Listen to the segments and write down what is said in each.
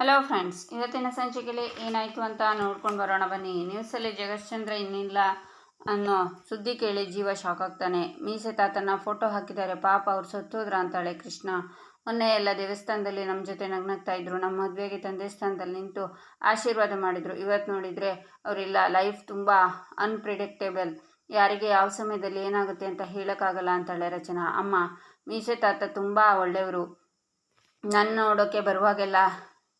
Hello friends ಇವತ್ತಿನ ಸಂಚಿಕೆಯಲ್ಲಿ ಏನಾಯಿತು ಅಂತ ನೋಡ್ಕೊಂಡು ಬರೋಣ ಬನ್ನಿ. ನ್ಯೂಸಲ್ಲಿ ಜಗಶ್ಚಂದ್ರ ಇನ್ನಿಲ್ಲ ಅನ್ನೋ ಸುದ್ದಿ ಕೇಳಿ ಜೀವ ಶಾಕ್ ಆಗ್ತಾನೆ. ಮೀಸೆ ತಾತನ ಫೋಟೋ ಹಾಕಿದ್ದಾರೆ. ಪಾಪ ಅವ್ರು ಸತ್ತೋದ್ರ ಅಂತಾಳೆ ಕೃಷ್ಣ. ಮೊನ್ನೆ ಎಲ್ಲ ದೇವಸ್ಥಾನದಲ್ಲಿ ನಮ್ಮ ಜೊತೆ ನಗ್ನಗ್ತಾ ಇದ್ರು. ನಮ್ಮ ಮದುವೆಗೆ ತಂದೆ ಸ್ಥಾನದಲ್ಲಿ ನಿಂತು ಆಶೀರ್ವಾದ ಮಾಡಿದರು. ಇವತ್ತು ನೋಡಿದರೆ ಅವರಿಲ್ಲ. ಲೈಫ್ ತುಂಬ ಅನ್ಪ್ರಿಡಿಕ್ಟೇಬಲ್ ಯಾರಿಗೆ ಯಾವ ಸಮಯದಲ್ಲಿ ಏನಾಗುತ್ತೆ ಅಂತ ಹೇಳೋಕ್ಕಾಗಲ್ಲ ಅಂತಾಳೆ ರಚನಾ. ಅಮ್ಮ, ಮೀಸೆ ತಾತ ತುಂಬ ಒಳ್ಳೆಯವರು. ನನ್ನ ನೋಡೋಕ್ಕೆ ಬರುವಾಗೆಲ್ಲ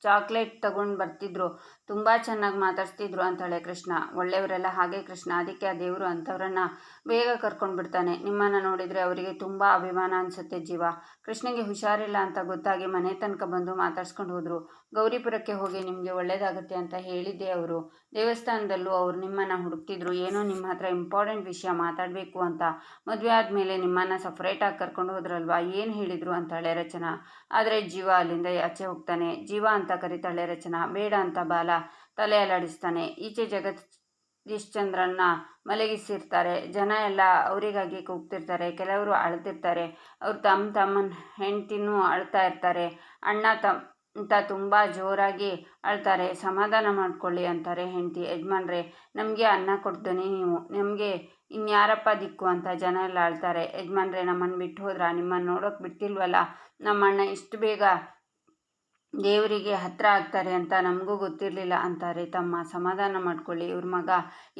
ಚಾಕ್ಲೇಟ್ ತಗೊಂಡು ಬರ್ತಿದ್ರು. ತುಂಬ ಚೆನ್ನಾಗಿ ಮಾತಾಡ್ತಿದ್ರು ಅಂತಾಳೆ ಕೃಷ್ಣ. ಒಳ್ಳೆಯವರೆಲ್ಲ ಹಾಗೆ ಕೃಷ್ಣ. ಅದಕ್ಕೆ ಆ ದೇವರು ಅಂಥವ್ರನ್ನ ಬೇಗ ಕರ್ಕೊಂಡು ಬಿಡ್ತಾನೆ. ನಿಮ್ಮನ್ನು ನೋಡಿದರೆ ಅವರಿಗೆ ತುಂಬ ಅಭಿಮಾನ ಅನಿಸುತ್ತೆ ಜೀವ. ಕೃಷ್ಣಗೆ ಹುಷಾರಿಲ್ಲ ಅಂತ ಗೊತ್ತಾಗಿ ಮನೆ ತನಕ ಬಂದು ಮಾತಾಡ್ಸ್ಕೊಂಡು ಹೋದರು. ಗೌರಿಪುರಕ್ಕೆ ಹೋಗಿ ನಿಮಗೆ ಒಳ್ಳೆಯದಾಗುತ್ತೆ ಅಂತ ಹೇಳಿದ್ದೆ ಅವರು. ದೇವಸ್ಥಾನದಲ್ಲೂ ಅವರು ನಿಮ್ಮನ್ನು ಹುಡುಕ್ತಿದ್ರು. ಏನೋ ನಿಮ್ಮ ಹತ್ರ ಇಂಪಾರ್ಟೆಂಟ್ ವಿಷಯ ಮಾತಾಡಬೇಕು ಅಂತ. ಮದುವೆ ಆದಮೇಲೆ ನಿಮ್ಮನ್ನು ಸಪ್ರೇಟಾಗಿ ಕರ್ಕೊಂಡು ಹೋದ್ರಲ್ವಾ? ಏನು ಹೇಳಿದರು ಅಂತಾಳೆ ರಚನಾ. ಆದರೆ ಜೀವ ಅಲ್ಲಿಂದ ಆಚೆ ಹೋಗ್ತಾನೆ. ಜೀವ ಅಂತ ಕರಿತಾಳೆ ರಚನಾ. ಬೇಡ ಅಂತ ಬಾಲ. ತಲೆ ಅಲ್ಲಾಡಿಸ್ತಾನೆ ಈಚೆ ಜಗತ್ ಚಂದ್ರನ್ನ ಮಲಗಿಸಿರ್ತಾರೆ. ಜನ ಎಲ್ಲ ಅವರಿಗಾಗಿ ಕೂಗ್ತಿರ್ತಾರೆ. ಕೆಲವರು ಅಳ್ತಿರ್ತಾರೆ. ಅವ್ರು ತಮ್ಮ ತಮ್ಮನ ಹೆಂಡ್ತಿನೂ ಅಳ್ತಾ ಇರ್ತಾರೆ. ಅಣ್ಣ ತಮ್ಮ ಅಂತ ತುಂಬ ಜೋರಾಗಿ ಅಳ್ತಾರೆ. ಸಮಾಧಾನ ಮಾಡ್ಕೊಳ್ಳಿ ಅಂತಾರೆ ಹೆಂಡತಿ ಯಜಮಾನ್ರೆ. ನಮಗೆ ಅನ್ನ ಕೊಡ್ತೀನಿ ನೀವು. ನಮಗೆ ಇನ್ಯಾರಪ್ಪ ದಿಕ್ಕು ಅಂತ ಜನ ಎಲ್ಲ ಅಳ್ತಾರೆ. ಯಜಮಾನ್ರೆ ನಮ್ಮನ್ನು ಬಿಟ್ಟು ಹೋದ್ರ? ನಿಮ್ಮನ್ನು ನೋಡೋಕೆ ಬಿಟ್ಟಿಲ್ವಲ್ಲ ನಮ್ಮಣ್ಣ ಇಷ್ಟು ಬೇಗ ದೇವರಿಗೆ ಹತ್ರ ಆಗ್ತಾರೆ ಅಂತ ನಮಗೂ ಗೊತ್ತಿರಲಿಲ್ಲ ಅಂತಾರೆ. ತಮ್ಮ ಸಮಾಧಾನ ಮಾಡ್ಕೊಳ್ಳಿ, ಇವ್ರ ಮಗ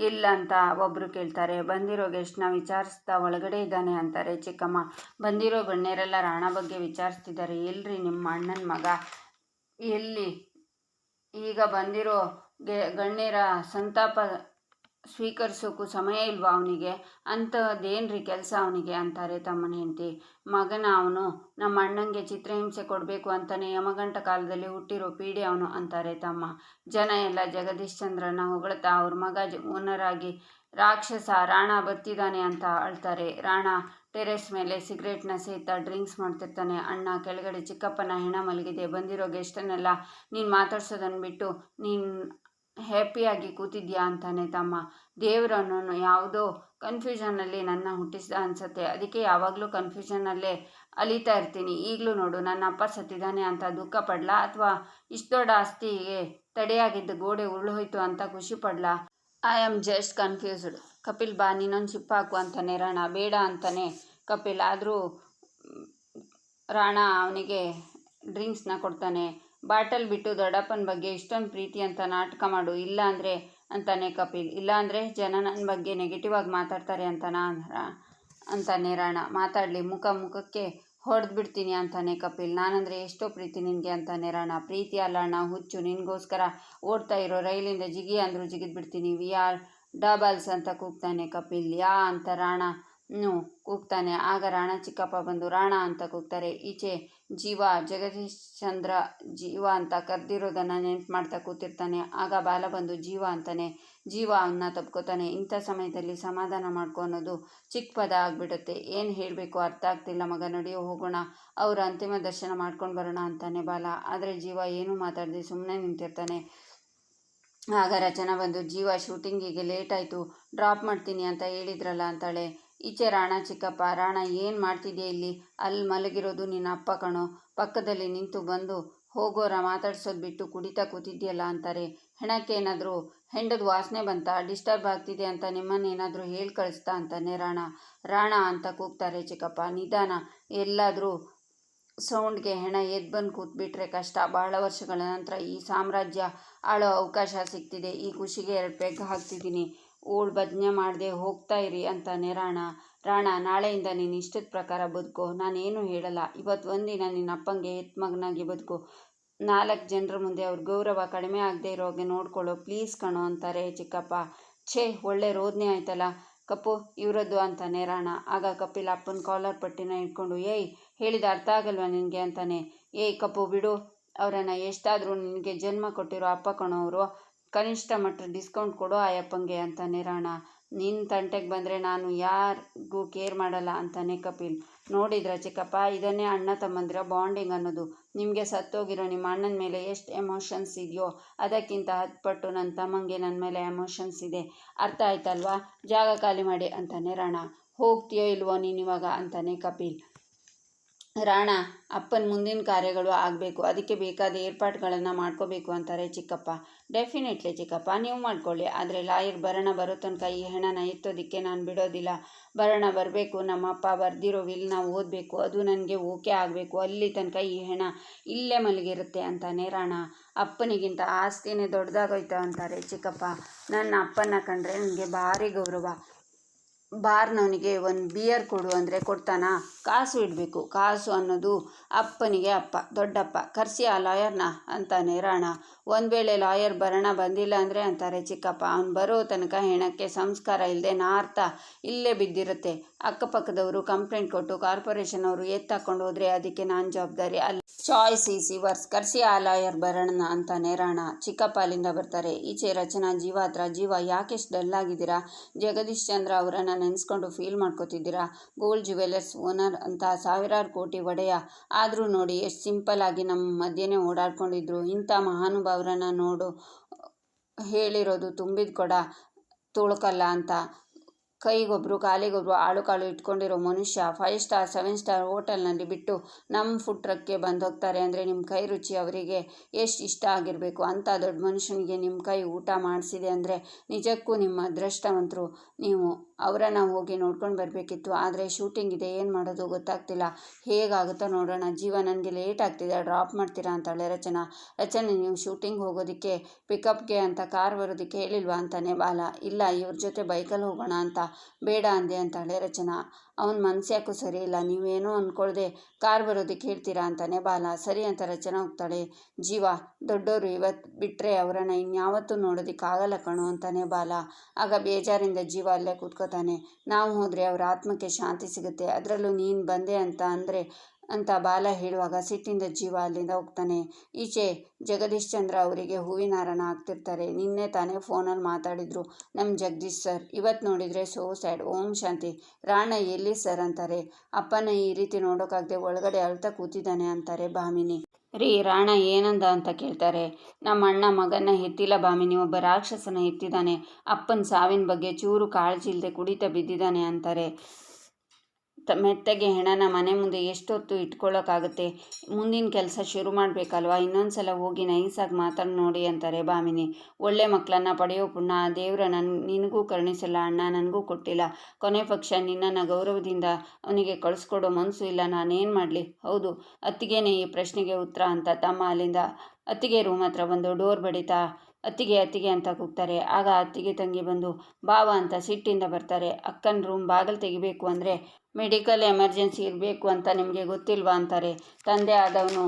ಇಲ್ಲ ಅಂತ ಒಬ್ಬರು ಕೇಳ್ತಾರೆ. ಬಂದಿರೋ ಗೆಸ್ಟ್ನ ವಿಚಾರಿಸ್ತಾ ಒಳಗಡೆ ಇದ್ದಾನೆ ಅಂತಾರೆ. ಚಿಕ್ಕಮ್ಮ, ಬಂದಿರೋ ಗಣ್ಯರೆಲ್ಲ ರಾಣ ಬಗ್ಗೆ ವಿಚಾರಿಸ್ತಿದ್ದಾರೆ. ಎಲ್ರಿ ನಿಮ್ಮ ಅಣ್ಣನ ಮಗ ಎಲ್ಲಿ? ಈಗ ಬಂದಿರೋ ಗೆ, ಗಣ್ಯರ ಸಂತಾಪ ಸ್ವೀಕರಿಸೋಕ್ಕೂ ಸಮಯ ಇಲ್ವಾ ಅವನಿಗೆ? ಅಂಥದ್ದೇನ್ರಿ ಕೆಲಸ ಅವನಿಗೆ? ಅಂತಾರೆ ತಮ್ಮನ ಹೆಂಡತಿ. ಮಗನ ಅವನು ನಮ್ಮ ಅಣ್ಣಂಗೆ ಚಿತ್ರಹಿಂಸೆ ಕೊಡಬೇಕು ಅಂತಲೇ ಯಮಗಂಟ ಕಾಲದಲ್ಲಿ ಹುಟ್ಟಿರೋ ಪೀಡೆ ಅವನು, ಅಂತಾರೆ ತಮ್ಮ. ಜನ ಎಲ್ಲ ಜಗದೀಶ್ ಚಂದ್ರನ ಹೊಗಳ್ತಾ ಅವ್ರ ಮಗ ಓನರಾಗಿ, ರಾಕ್ಷಸ, ರಾಣ ಬರ್ತಿದ್ದಾನೆ ಅಂತ ಅಳ್ತಾರೆ. ರಾಣ ಟೆರೆಸ್ ಮೇಲೆ ಸಿಗರೇಟ್ನ ಸೇತಾ ಡ್ರಿಂಕ್ಸ್ ಮಾಡ್ತಿರ್ತಾನೆ. ಅಣ್ಣ ಕೆಳಗಡೆ ಚಿಕ್ಕಪ್ಪನ ಹೆಣ ಮಲಗಿದೆ. ಬಂದಿರೋ ಗೆಸ್ಟನ್ನೆಲ್ಲ ನೀನು ಮಾತಾಡ್ಸೋದನ್ನು ಬಿಟ್ಟು, ನೀನು ಹ್ಯಾಪಿಯಾಗಿ ಕೂತಿದ್ಯಾ ಅಂತಾನೆ ತಮ್ಮ. ದೇವರನ್ನು ಯಾವುದೋ ಕನ್ಫ್ಯೂಷನಲ್ಲಿ ನನ್ನ ಹುಟ್ಟಿಸಿದ ಅನಿಸುತ್ತೆ. ಅದಕ್ಕೆ ಯಾವಾಗಲೂ ಕನ್ಫ್ಯೂಷನಲ್ಲೇ ಅಲಿತಾ ಇರ್ತೀನಿ. ಈಗಲೂ ನೋಡು, ನನ್ನ ಅಪ್ಪ ಸತ್ತಿದ್ದಾನೆ ಅಂತ ದುಃಖ ಪಡ್ಲಾ ಅಥವಾ ಇಷ್ಟು ದೊಡ್ಡ ಆಸ್ತಿಗೆ ತಡೆಯಾಗಿದ್ದ ಗೋಡೆ ಉರುಳು ಅಂತ ಖುಷಿ ಪಡ್ಲಾ? I am just confused Kapil, ಬಾ ನೀನೊಂದು ಚಿಪ್ಪ ಹಾಕು ಅಂತಾನೆ. ರಾಣ, ಬೇಡ ಅಂತಾನೆ ಕಪಿಲ್. ಆದರೂ, ರಾಣ ಅವನಿಗೆ ಡ್ರಿಂಕ್ಸ್ನ ಕೊಡ್ತಾನೆ. ಬಾಟಲ್ ಬಿಟ್ಟು ದೊಡ್ಡಪ್ಪನ ಬಗ್ಗೆ ಇಷ್ಟೊಂದು ಪ್ರೀತಿ ಅಂತ ನಾಟಕ ಮಾಡು, ಇಲ್ಲ ಅಂದರೆ ಅಂತಾನೆ ಕಪಿಲ್. ಇಲ್ಲ ಅಂದರೆ ಜನ ನನ್ನ ಬಗ್ಗೆ ನೆಗೆಟಿವ್ ಆಗಿ ಮಾತಾಡ್ತಾರೆ ಅಂತನಾ ಅಂತಾನೆ ರಾಣ. ಮಾತಾಡಲಿ, ಮುಖ ಮುಖಕ್ಕೆ ಹೊಡೆದು ಬಿಡ್ತೀನಿ ಅಂತಾನೆ ಕಪಿಲ್. ನಾನಂದರೆ ಎಷ್ಟೋ ಪ್ರೀತಿ ನಿನಗೆ ಅಂತಾನೆ ರಾಣ. ಪ್ರೀತಿ ಅಲ್ಲ ಅಣ್ಣ, ಹುಚ್ಚು. ನಿನಗೋಸ್ಕರ ಓಡ್ತಾ ಇರೋ ರೈಲಿಂದ ಜಿಗಿ ಅಂದರೂ ಜಿಗಿದು ಬಿಡ್ತೀನಿ. ವಿ ಆರ್ ಡಬಲ್ಸ್ ಅಂತ ಕೂಗ್ತಾನೆ ಕಪಿಲ್. ಯಾ ಅಂತ ರಾಣ ಕೂಗ್ತಾನೆ. ಆಗ ರಾಣ ಚಿಕ್ಕಪ್ಪ ಬಂದು ರಾಣ ಅಂತ ಕೂಗ್ತಾರೆ. ಈಚೆ ಜೀವ ಜಗದೀಶ್ ಚಂದ್ರ ಜೀವ ಅಂತ ಕರೆದಿರೋದನ್ನು ನೆನ್ಪು ಮಾಡ್ತಾ ಕೂತಿರ್ತಾನೆ. ಆಗ ಬಾಲ ಬಂದು ಜೀವ ಅಂತಾನೆ. ಜೀವ ಅವನ್ನ ತಪ್ಕೋತಾನೆ. ಇಂಥ ಸಮಯದಲ್ಲಿ ಸಮಾಧಾನ ಮಾಡ್ಕೊ ಅನ್ನೋದು ಚಿಕ್ಕ ಪದ ಆಗಿಬಿಡುತ್ತೆ. ಏನು ಹೇಳಬೇಕು ಅರ್ಥ ಆಗ್ತಿಲ್ಲ. ಮಗ, ನಡೆಯೋ ಹೋಗೋಣ. ಅವರ ಅಂತಿಮ ದರ್ಶನ ಮಾಡ್ಕೊಂಡು ಬರೋಣ ಅಂತಾನೆ ಬಾಲ. ಆದರೆ ಜೀವ ಏನೂ ಮಾತಾಡದೆ ಸುಮ್ಮನೆ ನಿಂತಿರ್ತಾನೆ. ಆಗ ರಚನಾ ಬಂದು, ಜೀವ ಶೂಟಿಂಗಿಗೆ ಲೇಟ್ ಆಯಿತು. ಡ್ರಾಪ್ ಮಾಡ್ತೀನಿ ಅಂತ ಹೇಳಿದ್ರಲ್ಲ ಅಂತಾಳೆ. ಈಚೆ ರಾಣ ಚಿಕ್ಕಪ್ಪ, ರಾಣ, ಏನು ಮಾಡ್ತಿದ್ದೆ ಇಲ್ಲಿ? ಅಲ್ಲಿ ಮಲಗಿರೋದು ನಿನ್ನ ಅಪ್ಪ ಕಣೋ. ಪಕ್ಕದಲ್ಲಿ ನಿಂತು ಬಂದು ಹೋಗೋರ ಮಾತಾಡ್ಸೋದು ಬಿಟ್ಟು ಕುಡಿತಾ ಕೂತಿದ್ಯಲ್ಲ ಅಂತಾರೆ. ಹೆಣಕ್ಕೇನಾದರೂ ಹೆಂಡದ ವಾಸನೆ ಬಂತ? ಡಿಸ್ಟರ್ಬ್ ಆಗ್ತಿದೆ ಅಂತ ನಿಮ್ಮನ್ನೇನಾದರೂ ಹೇಳಿ ಕಳಿಸ್ತಾ ಅಂತಾನೆ ರಾಣ. ರಾಣ ಅಂತ ಕೂಗ್ತಾರೆ ಚಿಕ್ಕಪ್ಪ. ನಿಧಾನ. ಎಲ್ಲಾದರೂ ಸೌಂಡ್ಗೆ ಹೆಣ ಎದ್ದು ಬಂದು ಕೂತ್ಬಿಟ್ರೆ ಕಷ್ಟ. ಬಹಳ ವರ್ಷಗಳ ನಂತರ ಈ ಸಾಮ್ರಾಜ್ಯ ಆಳೋ ಅವಕಾಶ ಸಿಗ್ತಿದೆ. ಈ ಖುಷಿಗೆ ಎರಡು ಪೆಗ್ ಹಾಕ್ತಿದ್ದೀನಿ. ಓಡ್ ಭಜನೆ ಮಾಡದೆ ಹೋಗ್ತಾ ಇರಿ ಅಂತಾನೆ ರಾಣ. ರಾಣ, ನಾಳೆಯಿಂದ ನೀನು ಇಷ್ಟದ ಪ್ರಕಾರ ಬದುಕೋ. ನಾನೇನು ಹೇಳಲ್ಲ. ಇವತ್ತು ಒಂದಿನ ನಿನ್ನ ಅಪ್ಪಂಗೆ ಎತ್ ಮಗನಾಗಿ ಬದುಕು. ನಾಲ್ಕು ಜನರ ಮುಂದೆ ಅವ್ರ ಗೌರವ ಕಡಿಮೆ ಆಗದೆ ಇರೋಗೆ ನೋಡ್ಕೊಳ್ಳೋ ಪ್ಲೀಸ್ ಕಣೋ ಅಂತಾರೆ ಚಿಕ್ಕಪ್ಪ. ಛೇ, ಒಳ್ಳೆ ರೋದನೆ ಆಯ್ತಲ್ಲ. ಕಪ್ಪು, ಇವರದ್ದು ಅಂತಾನೆ ರಾಣ. ಆಗ ಕಪಿಲ್ ಅಪ್ಪನ ಕಾಲರ್ ಪಟ್ಟಿನ ಇಟ್ಕೊಂಡು ಏಯ್, ಹೇಳಿದ ಅರ್ಥ ಆಗಲ್ವಾ ನಿನಗೆ? ಅಂತಾನೆ. ಏಯ್ ಕಪ್ಪು, ಬಿಡು. ಅವರನ್ನು ಎಷ್ಟಾದರೂ ನಿನಗೆ ಜನ್ಮ ಕೊಟ್ಟಿರೋ ಅಪ್ಪ ಕಣೋ ಅವರು. ಕನಿಷ್ಠ ಮಟ್ಟ ಡಿಸ್ಕೌಂಟ್ ಕೊಡು ಆಯಪ್ಪಂಗೆ ಅಂತ ರಾಣ. ನಿನ್ನ ತಂಟೆಗೆ ಬಂದರೆ ನಾನು ಯಾರಿಗೂ ಕೇರ್ ಮಾಡಲ್ಲ ಅಂತಾನೆ ಕಪಿಲ್. ನೋಡಿದ್ರ ಚಿಕ್ಕಪ್ಪ? ಇದನ್ನೇ ಅಣ್ಣ ತಮ್ಮಂದಿರ ಬಾಂಡಿಂಗ್ ಅನ್ನೋದು. ನಿಮಗೆ ಸತ್ತೋಗಿರೋ ನಿಮ್ಮ ಅಣ್ಣನ ಮೇಲೆ ಎಷ್ಟು ಎಮೋಷನ್ಸ್ ಇದೆಯೋ ಅದಕ್ಕಿಂತ ಹತ್ತು ಪಟ್ಟು ನನ್ನ ತಮ್ಮಂಗೆ ನನ್ನ ಮೇಲೆ ಎಮೋಷನ್ಸ್ ಇದೆ. ಅರ್ಥ ಆಯ್ತಲ್ವಾ? ಜಾಗ ಖಾಲಿ ಮಾಡಿ ಅಂತಾನೆ ರಾಣ. ಹೋಗ್ತೀಯೋ ಇಲ್ವೋ ನೀನು ಇವಾಗ ಅಂತಾನೆ ಕಪಿಲ್. ರಾಣ, ಅಪ್ಪನ ಮುಂದಿನ ಕಾರ್ಯಗಳು ಆಗಬೇಕು. ಅದಕ್ಕೆ ಬೇಕಾದ ಏರ್ಪಾಡುಗಳನ್ನು ಮಾಡ್ಕೋಬೇಕು ಅಂತಾರೆ ಚಿಕ್ಕಪ್ಪ. ಡೆಫಿನೆಟ್ಲಿ ಚಿಕ್ಕಪ್ಪ, ನೀವು ಮಾಡ್ಕೊಳ್ಳಿ. ಆದರೆ ಲಾಯರ್ ಭರಣ ಬರೋ ತನಕ ಈ ಹೆಣನ ಎತ್ತೋದಕ್ಕೆ ನಾನು ಬಿಡೋದಿಲ್ಲ. ಭರಣ ಬರಬೇಕು ನಮ್ಮ ಅಪ್ಪ ಬರೆದಿರೋ ವಿಲ್ನ ಓದಬೇಕು. ಅದು ನನಗೆ ಓಕೆ ಆಗಬೇಕು. ಅಲ್ಲಿ ತನಕ ಈ ಹೆಣ ಇಲ್ಲೇ ಮಲಗಿರುತ್ತೆ ಅಂತಾನೆ ರಾಣ. ಅಪ್ಪನಿಗಿಂತ ಆಸ್ತಿನೇ ದೊಡ್ಡದಾಗೋಯ್ತು ಅಂತಾರೆ ಚಿಕ್ಕಪ್ಪ. ನನ್ನ ಅಪ್ಪನ ಕಂಡ್ರೆ ನನಗೆ ಭಾರಿ ಗೌರವ. ಬಾರ್ನವನಿಗೆ ಒಂದು ಬಿಯರ್ ಕೊಡು ಅಂದರೆ ಕೊಡ್ತಾನಾ. ಕಾಸು ಇಡಬೇಕು. ಕಾಸು ಅನ್ನೋದು ಅಪ್ಪನಿಗೆ ಅಪ್ಪ, ದೊಡ್ಡಪ್ಪ. ಕರ್ಸಿ ಆ ಲಾಯರ್ನ ಅಂತಾನೆ, ರಾಣ. ಒಂದು ವೇಳೆ ಲಾಯರ್ ಬರೋಣ ಬಂದಿಲ್ಲ ಅಂದರೆ ಅಂತಾರೆ ಚಿಕ್ಕಪ್ಪ. ಅವ್ನು ಬರೋ ತನಕ ಹೆಣಕ್ಕೆ ಸಂಸ್ಕಾರ ಇಲ್ಲದೆ ನಾರ್ಥ ಇಲ್ಲೇ ಬಿದ್ದಿರುತ್ತೆ. ಅಕ್ಕಪಕ್ಕದವರು ಕಂಪ್ಲೇಂಟ್ ಕೊಟ್ಟು ಕಾರ್ಪೊರೇಷನ್ ಅವರು ಎತ್ತಾಕೊಂಡು ಹೋದರೆ ಅದಕ್ಕೆ ನಾನು ಜವಾಬ್ದಾರಿ ಅಲ್ಲಿ. ಚಾಯ್ಸ್ ಈಸ್ ಇವರ್ಸ್ ಕರ್ಸಿ ಆ ಲಾಯರ್ ಬರೋಣ ಅಂತಾನೆ, ರಾಣ. ಚಿಕ್ಕಪ್ಪ ಅಲ್ಲಿಂದ ಬರ್ತಾರೆ. ಈಚೆ ರಚನಾ ಜೀವ ಹತ್ರ ಜೀವ ಯಾಕೆಷ್ಟು ಡಲ್ ಆಗಿದ್ದೀರಾ ಜಗದೀಶ್ ಚಂದ್ರ ಅವರನ್ನು ನೆನೆಸ್ಕೊಂಡು ಫೀಲ್ ಮಾಡ್ಕೋತಿದ್ದೀರಾ? ಗೋಲ್ಡ್ ಜ್ಯುವೆಲರ್ಸ್ ಓನರ್ ಅಂತ ಸಾವಿರಾರು ಕೋಟಿ ಒಡೆಯ. ಆದರೂ ನೋಡಿ, ಎಷ್ಟು ಸಿಂಪಲ್ ಆಗಿ ನಮ್ಮ ಮಧ್ಯೆನೇ ಓಡಾಡ್ಕೊಂಡಿದ್ರು. ಇಂಥ ಮಹಾನುಭಾವರನ್ನ ನೋಡು, ಹೇಳಿರೋದು ತುಂಬಿದ ಕೊಡ, ತುಳ್ಕಲ್ಲ ಅಂತ. ಕೈಗೊಬ್ಬರು ಕಾಲಿಗೊಬ್ರು, ಆಳು ಕಾಳು ಇಟ್ಕೊಂಡಿರೋ ಮನುಷ್ಯ ಫೈವ್ ಸ್ಟಾರ್ ಸೆವೆನ್ ಸ್ಟಾರ್ ಹೋಟೆಲ್ನಲ್ಲಿ ಬಿಟ್ಟು ನಮ್ಮ ಫುಡ್ ಟ್ರಕ್ಗೆ ಬಂದು ಹೋಗ್ತಾರೆ ಅಂದರೆ ನಿಮ್ಮ ಕೈ ರುಚಿ ಅವರಿಗೆ ಎಷ್ಟು ಇಷ್ಟ ಆಗಿರಬೇಕು. ಅಂಥ ದೊಡ್ಡ ಮನುಷ್ಯನಿಗೆ ನಿಮ್ಮ ಕೈ ಊಟ ಮಾಡಿಸಿದೆ ಅಂದರೆ ನಿಜಕ್ಕೂ ನಿಮ್ಮ ಅದೃಷ್ಟವಂತರು. ನೀವು ಅವರನ್ನು ಹೋಗಿ ನೋಡ್ಕೊಂಡು ಬರಬೇಕಿತ್ತು. ಆದರೆ ಶೂಟಿಂಗ್ ಇದೆ, ಏನು ಮಾಡೋದು ಗೊತ್ತಾಗ್ತಿಲ್ಲ. ಹೇಗಾಗುತ್ತೋ ನೋಡೋಣ. ಜೀವ ನನಗೆ ಲೇಟ್ ಆಗ್ತಿದೆ. ಡ್ರಾಪ್ ಮಾಡ್ತೀರಾ ಅಂತಾಳೆ ರಚನಾ. ರಚನೆ, ನೀವು ಶೂಟಿಂಗ್ ಹೋಗೋದಕ್ಕೆ ಪಿಕಪ್ಗೆ ಅಂತ ಕಾರ್ ಬರೋದಕ್ಕೆ ಹೇಳಿಲ್ವಾ ಅಂತಾನೆ ಬಾಲ. ಇಲ್ಲ, ಇವ್ರ ಜೊತೆ ಬೈಕಲ್ಲಿ ಹೋಗೋಣ ಅಂತ, ಬೇಡ ಅಂದೆ ಅಂತಾಳೆ ರಚನಾ. ಅವನ ಮನಸ್ಸು ಯಾಕೋ ಸರಿ ಇಲ್ಲ? ನೀವೇನೋ ಅಂದ್ಕೊಳ್ದೆ ಕಾರ್ ಬರೋದಕ್ಕೆ ಹೇಳ್ತೀರಾ ಅಂತಾನೆ ಬಾಲ. ಸರಿ ಅಂತ ರಚನಾ ಹೋಗ್ತಾಳೆ. ಜೀವ ದೊಡ್ಡವರು ಇವತ್ತು ಬಿಟ್ಟರೆ ಅವರನ್ನು ಇನ್ಯಾವತ್ತೂ ನೋಡೋದಕ್ಕಾಗಲ್ಲ ಕಣೋ ಅಂತಾನೆ ಬಾಲ. ಆಗ ಬೇಜಾರಿಂದ ಜೀವ ಅಲ್ಲೇ ಕೂತ್ಕೋತಾನೆ. ನಾವು ಹೋದರೆ ಅವರ ಆತ್ಮಕ್ಕೆ ಶಾಂತಿ ಸಿಗುತ್ತೆ. ಅದರಲ್ಲೂ ನೀನು ಬಂದೆ ಅಂತ ಅಂದರೆ ಅಂತ ಬಾಲ ಹೇಳುವಾಗ ಸಿಟ್ಟಿಂದ ಜೀವ ಅಲ್ಲಿಂದ ಹೋಗ್ತಾನೆ. ಈಚೆ ಜಗದೀಶ್ ಚಂದ್ರ ಅವರಿಗೆ ಹೂವಿನ ಹಾರನ ಹಾಕ್ತಿರ್ತಾರೆ ನಿನ್ನೆ ತಾನೇ ಫೋನಲ್ಲಿ ಮಾತಾಡಿದರು ನಮ್ಮ ಜಗದೀಶ್ ಸರ್ ಇವತ್ತು ನೋಡಿದರೆ ಸೋ ಸ್ಯಾಡ್, ಓಂ ಶಾಂತಿ, ರಾಣ ಎಲ್ಲಿ ಸರ್ ಅಂತಾರೆ? ಅಪ್ಪನ ಈ ರೀತಿ ನೋಡೋಕ್ಕಾಗದೆ ಒಳಗಡೆ ಅಳ್ತಾ ಕೂತಿದ್ದಾನೆ ಅಂತಾರೆ ಭಾಮಿನಿ. ರೀ, ರಾಣ ಏನಂದ ಅಂತ ಕೇಳ್ತಾರೆ. ನಮ್ಮ ಅಣ್ಣ ಮಗನ ಎತ್ತಿಲ್ಲ ಭಾಮಿನಿ, ಒಬ್ಬ ರಾಕ್ಷಸನ ಎತ್ತಿದ್ದಾನೆ. ಅಪ್ಪನ ಸಾವಿನ ಬಗ್ಗೆ ಚೂರು ಕಾಳಜಿ ಇಲ್ಲದೆ ಕುಡಿತಾ ಬಿದ್ದಿದ್ದಾನೆ ಅಂತಾರೆ. ತ ಮೆತ್ತಗೆ ಹೆಣನ ಮನೆ ಮುಂದೆ ಎಷ್ಟೊತ್ತು ಇಟ್ಕೊಳ್ಳೋಕ್ಕಾಗುತ್ತೆ ಮುಂದಿನ ಕೆಲಸ ಶುರು ಮಾಡಬೇಕಲ್ವಾ? ಇನ್ನೊಂದು ಸಲ ಹೋಗಿ ನೈಸಾಗಿ ಮಾತಾಡಿ ನೋಡಿ ಅಂತಾರೆ ಭಾಮಿನಿ. ಒಳ್ಳೆ ಮಕ್ಕಳನ್ನು ಪಡೆಯೋ ದೇವರ ದೇವ್ರ ನನ್ನ ನಿನಗೂ ಕರುಣಿಸಲ್ಲ, ಅಣ್ಣ ನನಗೂ ಕೊಟ್ಟಿಲ್ಲ. ಕೊನೆ ಪಕ್ಷ ನಿನ್ನನ್ನು ಗೌರವದಿಂದ ಅವನಿಗೆ ಕಳಿಸ್ಕೊಡೋ ಮನಸ್ಸು ಇಲ್ಲ. ನಾನೇನು ಮಾಡಲಿ? ಹೌದು, ಅತ್ತಿಗೆನೇ ಈ ಪ್ರಶ್ನೆಗೆ ಉತ್ತರ ಅಂತ ತಮ್ಮ ಅಲ್ಲಿಂದ ಅತ್ತಿಗೆ ರೂಮ್ ಹತ್ರ ಬಂದು ಡೋರ್ ಬಡಿತಾ ಅತ್ತಿಗೆ ಅತ್ತಿಗೆ ಅಂತ ಕೂಗ್ತಾರೆ. ಆಗ ಅತ್ತಿಗೆ ತಂಗಿ ಬಂದು, ಬಾವ ಅಂತ ಸಿಟ್ಟಿಂದ ಬರ್ತಾರೆ. ಅಕ್ಕನ ರೂಮ್ ಬಾಗಿಲು ತೆಗಿಬೇಕು ಅಂದರೆ ಮೆಡಿಕಲ್ ಎಮರ್ಜೆನ್ಸಿ ಇರಬೇಕು ಅಂತ ನಿಮಗೆ ಗೊತ್ತಿಲ್ವಾ ಅಂತಾರೆ. ತಂದೆ ಆದವನು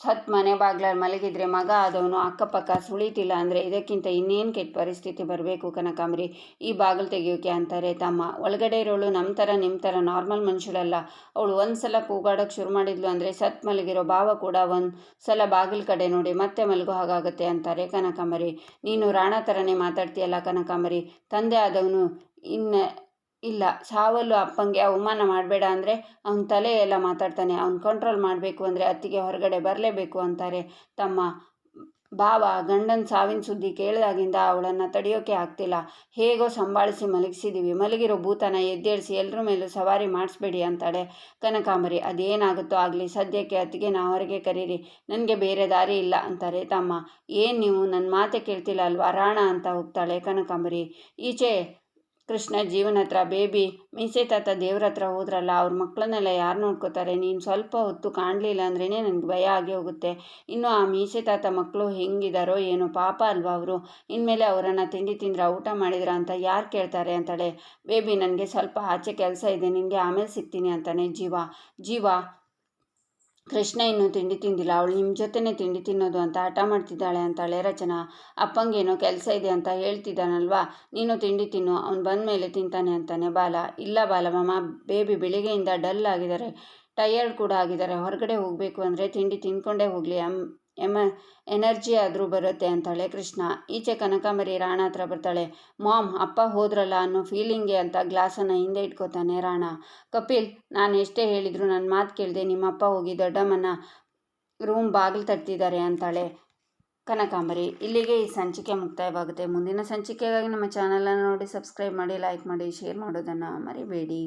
ಸತ್ ಮನೆ ಬಾಗ್ಲಲ್ಲಿ ಮಲಗಿದ್ರೆ ಮಗ ಆದವನು ಅಕ್ಕಪಕ್ಕ ಸುಳಿತಿಲ್ಲ ಅಂದರೆ ಇದಕ್ಕಿಂತ ಇನ್ನೇನು ಕೆಟ್ಟ ಪರಿಸ್ಥಿತಿ ಬರಬೇಕು ಕನಕಾಂಬರಿ? ಈ ಬಾಗಿಲು ತೆಗೆಯೋಕೆ ಅಂತಾರೆ ತಮ್ಮ. ಒಳಗಡೆ ಇರೋಳು ನಮ್ಮ ಥರ ನಿಮ್ಮ ಥರ ನಾರ್ಮಲ್ ಮನುಷ್ಯಳಲ್ಲ. ಅವಳು ಒಂದು ಸಲ ಕೂಗಾಡೋಕ್ಕೆ ಶುರು ಮಾಡಿದ್ಲು ಅಂದರೆ ಸತ್ ಮಲಗಿರೋ ಭಾವ ಕೂಡ ಒಂದು ಸಲ ಬಾಗಿಲು ಕಡೆ ನೋಡಿ ಮತ್ತೆ ಮಲಗೋ ಹಾಗಾಗುತ್ತೆ ಅಂತಾರೆ ಕನಕಾಂಬರಿ. ನೀನು ರಾಣ ಥರನೇ ಮಾತಾಡ್ತೀಯಲ್ಲ ಕನಕಾಂಬರಿ? ತಂದೆ ಆದವನು ಇನ್ನು ಇಲ್ಲ ಸಾವಲ್ಲು ಅಪ್ಪಂಗೆ ಅವಮಾನ ಮಾಡಬೇಡ ಅಂದರೆ ಅವನ ತಲೆ ಎಲ್ಲ ಮಾತಾಡ್ತಾನೆ. ಅವ್ನು ಕಂಟ್ರೋಲ್ ಮಾಡಬೇಕು ಅಂದರೆ ಅತ್ತಿಗೆ ಹೊರಗಡೆ ಬರಲೇಬೇಕು ಅಂತಾರೆ. ತಮ್ಮ ಭಾವ ಗಂಡನ ಸಾವಿನ ಸುದ್ದಿ ಕೇಳಿದಾಗಿಂದ ಅವಳನ್ನು ತಡೆಯೋಕೆ ಆಗ್ತಿಲ್ಲ. ಹೇಗೋ ಸಂಭಾಳಿಸಿ ಮಲಗಿಸಿದ್ದೀವಿ ಮಲಗಿರೋ ಭೂತನ ಎದ್ದೇಳಿಸಿ ಎಲ್ಲರ ಮೇಲೂ ಸವಾರಿ ಮಾಡಿಸ್ಬೇಡಿ ಅಂತಾಳೆ. ಕನಕಾಂಬರಿ, ಅದೇನಾಗುತ್ತೋ ಆಗಲಿ, ಸದ್ಯಕ್ಕೆ ಅತ್ತಿಗೆ ನಾ ಹೊರಗೆ ಕರೀರಿ. ನನಗೆ ಬೇರೆ ದಾರಿ ಇಲ್ಲ ಅಂತಾರೆ. ತಮ್ಮ, ಏನು ನೀವು ನನ್ನ ಮಾತೆ ಕೇಳ್ತಿಲ್ಲ ಅಲ್ವಾ? ರಾಣ ಅಂತ ಹೋಗ್ತಾಳೆ ಕನಕಾಂಬರಿ. ಈಚೆ ಕೃಷ್ಣ ಜೀವನ ಹತ್ರ, ಬೇಬಿ, ಮೀಸೆ ತಾತ ದೇವ್ರ ಹತ್ರ ಹೋದ್ರಲ್ಲ, ಅವ್ರ ಮಕ್ಕಳನ್ನೆಲ್ಲ ಯಾರು ನೋಡ್ಕೋತಾರೆ? ನೀನು ಸ್ವಲ್ಪ ಹೊತ್ತು ಕಾಣಲಿಲ್ಲ ಅಂದ್ರೇ ನನಗೆ ಭಯ ಆಗಿ ಹೋಗುತ್ತೆ. ಇನ್ನು ಆ ಮೀಸೆ ತಾತ ಮಕ್ಕಳು ಹೆಂಗಿದಾರೋ ಏನೋ ಪಾಪ ಅಲ್ವಾ ಅವರು? ಇನ್ಮೇಲೆ ಅವರನ್ನು ತಿಂಡಿ ತಿಂದ್ರ, ಊಟ ಮಾಡಿದ್ರ ಅಂತ ಯಾರು ಕೇಳ್ತಾರೆ ಅಂತಾಳೆ. ಬೇಬಿ, ನನಗೆ ಸ್ವಲ್ಪ ಆಚೆ ಕೆಲಸ ಇದೆ, ನಿನಗೆ ಆಮೇಲೆ ಸಿಗ್ತೀನಿ ಅಂತಾನೆ ಜೀವ. ಜೀವ ಕೃಷ್ಣ ಇನ್ನೂ ತಿಂಡಿ ತಿಂದಿಲ್ಲ. ಅವಳು ನಿಮ್ಮ ಜೊತೆನೇ ತಿಂಡಿ ತಿನ್ನೋದು ಅಂತ ಹಠ ಮಾಡ್ತಿದ್ದಾಳೆ ಅಂತಾಳೆ ರಚನಾ. ಅಪ್ಪಂಗೇನೋ ಕೆಲಸ ಇದೆ ಅಂತ ಹೇಳ್ತಿದ್ದಾನಲ್ವಾ? ನೀನು ತಿಂಡಿ ತಿನ್ನು, ಅವ್ನು ಬಂದ ಮೇಲೆ ತಿಂತಾನೆ ಅಂತಾನೆ ಬಾಲ. ಇಲ್ಲ ಬಾಲಮ್ಮ ಬೇಬಿ ಬೆಳಿಗ್ಗೆಯಿಂದ ಡಲ್ ಆಗಿದ್ದಾರೆ. ಟಯರ್ಡ್ ಕೂಡ ಆಗಿದ್ದಾರೆ. ಹೊರಗಡೆ ಹೋಗಬೇಕು ಅಂದರೆ ತಿಂಡಿ ತಿಂದ್ಕೊಂಡೇ ಹೋಗಲಿ. ಅಮ್ ಎಮ, ಎನರ್ಜಿ ಆದರೂ ಬರುತ್ತೆ ಅಂತಾಳೆ ಕೃಷ್ಣ. ಈಚೆ ಕನಕಾಂಬರಿ ರಾಣ ಹತ್ರ ಬರ್ತಾಳೆ. ಮಾಮ್, ಅಪ್ಪ ಹೋದ್ರಲ್ಲ ಅನ್ನೋ ಫೀಲಿಂಗ್ಗೆ ಅಂತ ಗ್ಲಾಸನ್ನು ಹಿಂದೆ ಇಟ್ಕೋತಾನೆ ರಾಣ. ಕಪಿಲ್, ನಾನು ಎಷ್ಟೇ ಹೇಳಿದ್ರು ನನ್ನ ಮಾತು ಕೇಳಿದೆ ನಿಮ್ಮಪ್ಪ ಹೋಗಿ ದೊಡ್ಡಮ್ಮನ ರೂಮ್ ಬಾಗಿಲು ತಟ್ಟಿದ್ದಾರೆ ಅಂತಾಳೆ ಕನಕಾಂಬರಿ. ಇಲ್ಲಿಗೆ ಈ ಸಂಚಿಕೆ ಮುಕ್ತಾಯವಾಗುತ್ತೆ. ಮುಂದಿನ ಸಂಚಿಕೆಗಾಗಿ ನಮ್ಮ ಚಾನಲನ್ನು ನೋಡಿ ಸಬ್ಸ್ಕ್ರೈಬ್ ಮಾಡಿ ಲೈಕ್ ಮಾಡಿ ಶೇರ್ ಮಾಡೋದನ್ನು ಮರಿಬೇಡಿ.